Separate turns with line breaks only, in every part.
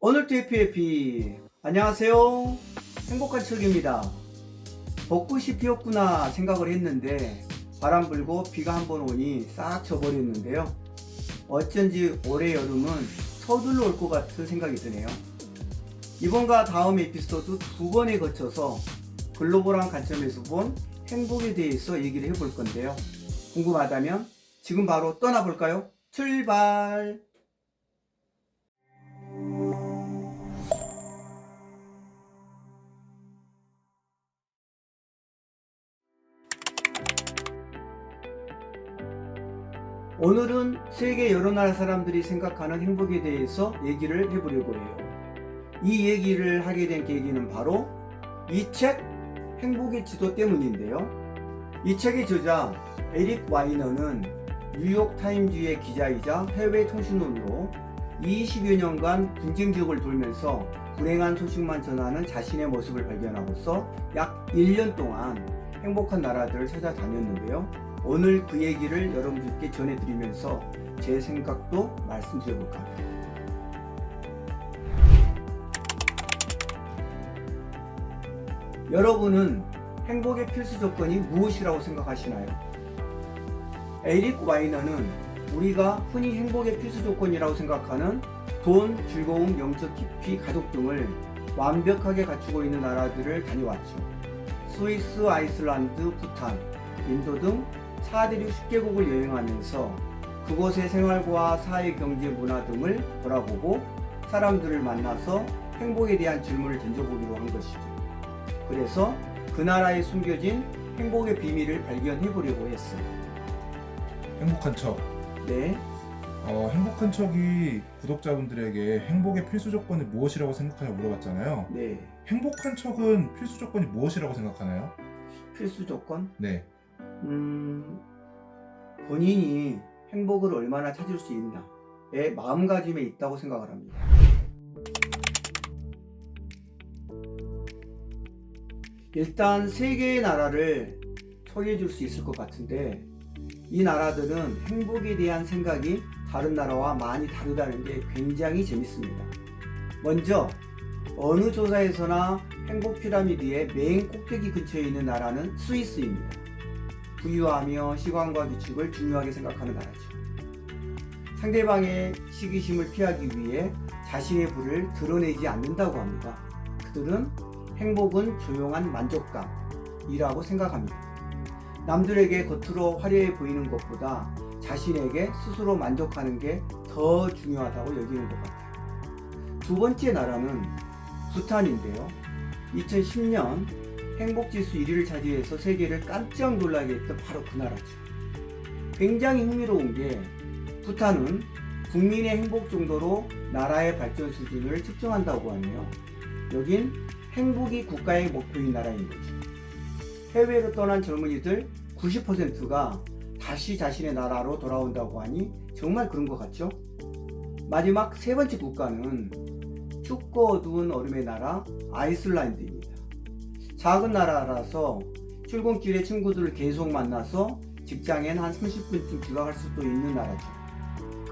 오늘 TFFP 안녕하세요. 행복한 척입니다. 벚꽃이 피었구나 생각을 했는데 바람 불고 비가 한 번 오니 싹 져버렸는데요. 어쩐지 올해 여름은 서둘러 올 것 같은 생각이 드네요. 이번과 다음 에피소드 두 번에 거쳐서 글로벌한 관점에서 본 행복에 대해서 얘기를 해볼 건데요. 궁금하다면 지금 바로 떠나볼까요? 출발! 오늘은 세계 여러 나라 사람들이 생각하는 행복에 대해서 얘기를 해보려고 해요. 이 얘기를 하게 된 계기는 바로 이 책 행복의 지도 때문인데요. 이 책의 저자 에릭 와이너는 뉴욕 타임즈의 기자이자 해외 통신원으로 20여 년간 분쟁 지역을 돌면서 불행한 소식만 전하는 자신의 모습을 발견하고서 약 1년 동안 행복한 나라들을 찾아다녔는데요. 오늘 그 얘기를 여러분들께 전해드리면서 제 생각도 말씀드려볼까 합니다. 여러분은 행복의 필수 조건이 무엇이라고 생각하시나요? 에릭 와이너는 우리가 흔히 행복의 필수 조건이라고 생각하는 돈, 즐거움, 영적 깊이, 가족 등을 완벽하게 갖추고 있는 나라들을 다녀왔죠. 스위스, 아이슬란드, 부탄, 인도 등 4대륙 10개국을 여행하면서 그곳의 생활과 사회, 경제, 문화 등을 돌아보고 사람들을 만나서 행복에 대한 질문을 던져보기로 한 것이죠. 그래서 그 나라에 숨겨진 행복의 비밀을 발견해 보려고 했어요.
행복한 척.
네,
어, 행복한 척이 구독자분들에게 행복의 필수 조건이 무엇이라고 생각하냐고 물어봤잖아요.
네.
행복한 척은 필수 조건이 무엇이라고 생각하나요?
필수 조건?
네.
음, 본인이 행복을 얼마나 찾을 수 있나의 마음가짐에 있다고 생각을 합니다. 일단 세 개의 나라를 소개해 줄 수 있을 것 같은데 이 나라들은 행복에 대한 생각이 다른 나라와 많이 다르다는 게 굉장히 재밌습니다. 먼저 어느 조사에서나 행복 피라미드의 맨 꼭대기 근처에 있는 나라는 스위스입니다. 부유하며 시간과 규칙을 중요하게 생각하는 나라죠. 상대방의 시기심을 피하기 위해 자신의 부를 드러내지 않는다고 합니다. 그들은 행복은 조용한 만족감이라고 생각합니다. 남들에게 겉으로 화려해 보이는 것보다 자신에게 스스로 만족하는 게 더 중요하다고 여기는 것 같아요. 두 번째 나라는 부탄인데요. 2010년 행복지수 1위를 차지해서 세계를 깜짝 놀라게 했던 바로 그 나라죠. 굉장히 흥미로운 게 부탄은 국민의 행복 정도로 나라의 발전 수준을 측정한다고 하네요. 여긴 행복이 국가의 목표인 나라인 거죠. 해외로 떠난 젊은이들 90%가 다시 자신의 나라로 돌아온다고 하니 정말 그런 것 같죠? 마지막 세 번째 국가는 춥고 어두운 얼음의 나라 아이슬란드입니다. 작은 나라라서 출근길에 친구들을 계속 만나서 직장엔 한 30분쯤 지각할 수도 있는 나라죠.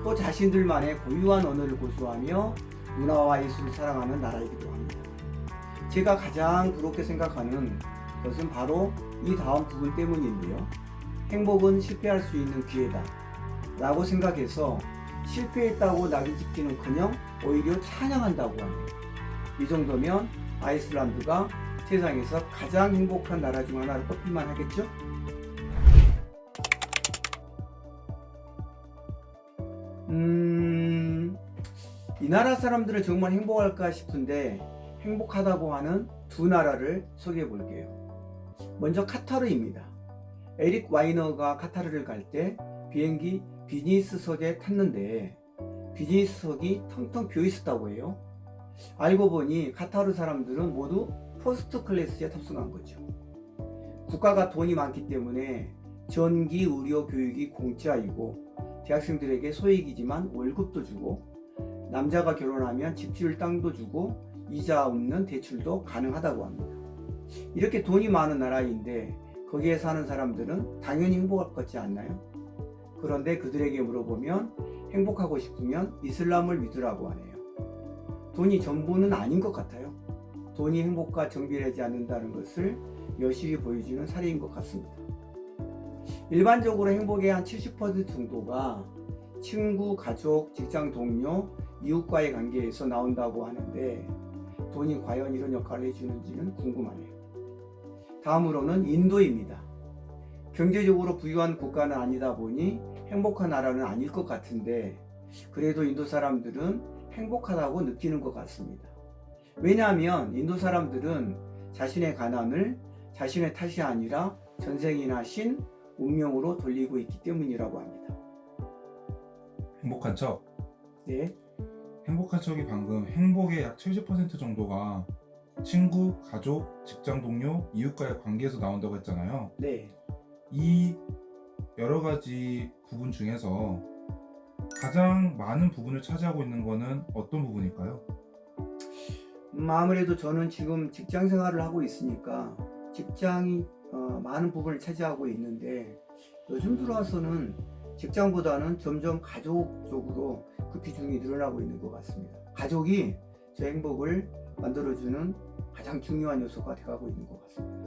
또 자신들만의 고유한 언어를 고수하며 문화와 예술을 사랑하는 나라이기도 합니다. 제가 가장 부럽게 생각하는 것은 바로 이 다음 부분 때문인데요. 행복은 실패할 수 있는 기회다. 라고 생각해서 실패했다고 낙인 찍기는 커녕 오히려 찬양한다고 합니다. 이 정도면 아이슬란드가 세상에서 가장 행복한 나라 중 하나로 꼽힐만 하겠죠? 음, 이 나라 사람들은 정말 행복할까 싶은데 행복하다고 하는 두 나라를 소개해 볼게요. 먼저 카타르입니다. 에릭 와이너가 카타르를 갈 때 비행기 비즈니스석에 탔는데 비즈니스석이 텅텅 비어 있었다고 해요. 알고 보니 카타르 사람들은 모두 퍼스트 클래스에 탑승한 거죠. 국가가 돈이 많기 때문에 전기, 의료, 교육이 공짜이고 대학생들에게 소액이지만 월급도 주고 남자가 결혼하면 집 지을 땅도 주고 이자 없는 대출도 가능하다고 합니다. 이렇게 돈이 많은 나라인데 거기에 사는 사람들은 당연히 행복할 것 같지 않나요? 그런데 그들에게 물어보면 행복하고 싶으면 이슬람을 믿으라고 하네요. 돈이 전부는 아닌 것 같아요. 돈이 행복과 정비하지 않는다는 것을 여실히 보여주는 사례인 것 같습니다. 일반적으로 행복의 한 70% 정도가 친구, 가족, 직장 동료, 이웃과의 관계에서 나온다고 하는데 돈이 과연 이런 역할을 해주는지는 궁금하네요. 다음으로는 인도입니다. 경제적으로 부유한 국가는 아니다 보니 행복한 나라는 아닐 것 같은데 그래도 인도 사람들은 행복하다고 느끼는 것 같습니다. 왜냐하면 인도 사람들은 자신의 가난을 자신의 탓이 아니라 전생이나 신, 운명으로 돌리고 있기 때문이라고 합니다.
행복한 척.
네,
행복한 척이 방금 행복의 약 70% 정도가 친구, 가족, 직장 동료, 이웃과의 관계에서 나온다고 했잖아요.
네.
이 여러 가지 부분 중에서 가장 많은 부분을 차지하고 있는 거는 어떤 부분일까요?
음, 아무래도 저는 지금 직장 생활을 하고 있으니까 직장이 어, 많은 부분을 차지하고 있는데 요즘 들어와서는 직장보다는 점점 가족 쪽으로 그 비중이 늘어나고 있는 것 같습니다. 가족이 제 행복을 만들어주는 가장 중요한 요소가 되어가고 있는 것 같습니다.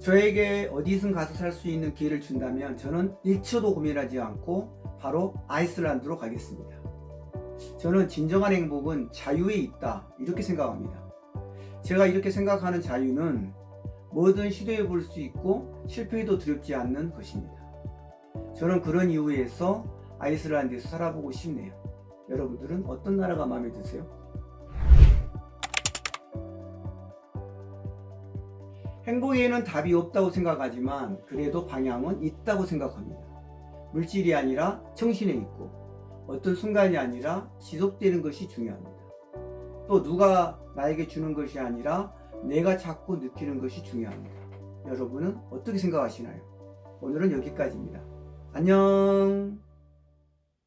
저에게 어디든 가서 살 수 있는 기회를 준다면 저는 1초도 고민하지 않고 바로 아이슬란드로 가겠습니다. 저는 진정한 행복은 자유에 있다 이렇게 생각합니다. 제가 이렇게 생각하는 자유는 뭐든 시도해 볼 수 있고 실패해도 두렵지 않는 것입니다. 저는 그런 이유에서 아이슬란드에서 살아보고 싶네요. 여러분들은 어떤 나라가 마음에 드세요? 행복에는 답이 없다고 생각하지만 그래도 방향은 있다고 생각합니다. 물질이 아니라 정신에 있고 어떤 순간이 아니라 지속되는 것이 중요합니다. 또 누가 나에게 주는 것이 아니라 내가 자꾸 느끼는 것이 중요합니다. 여러분은 어떻게 생각하시나요? 오늘은 여기까지입니다. 안녕!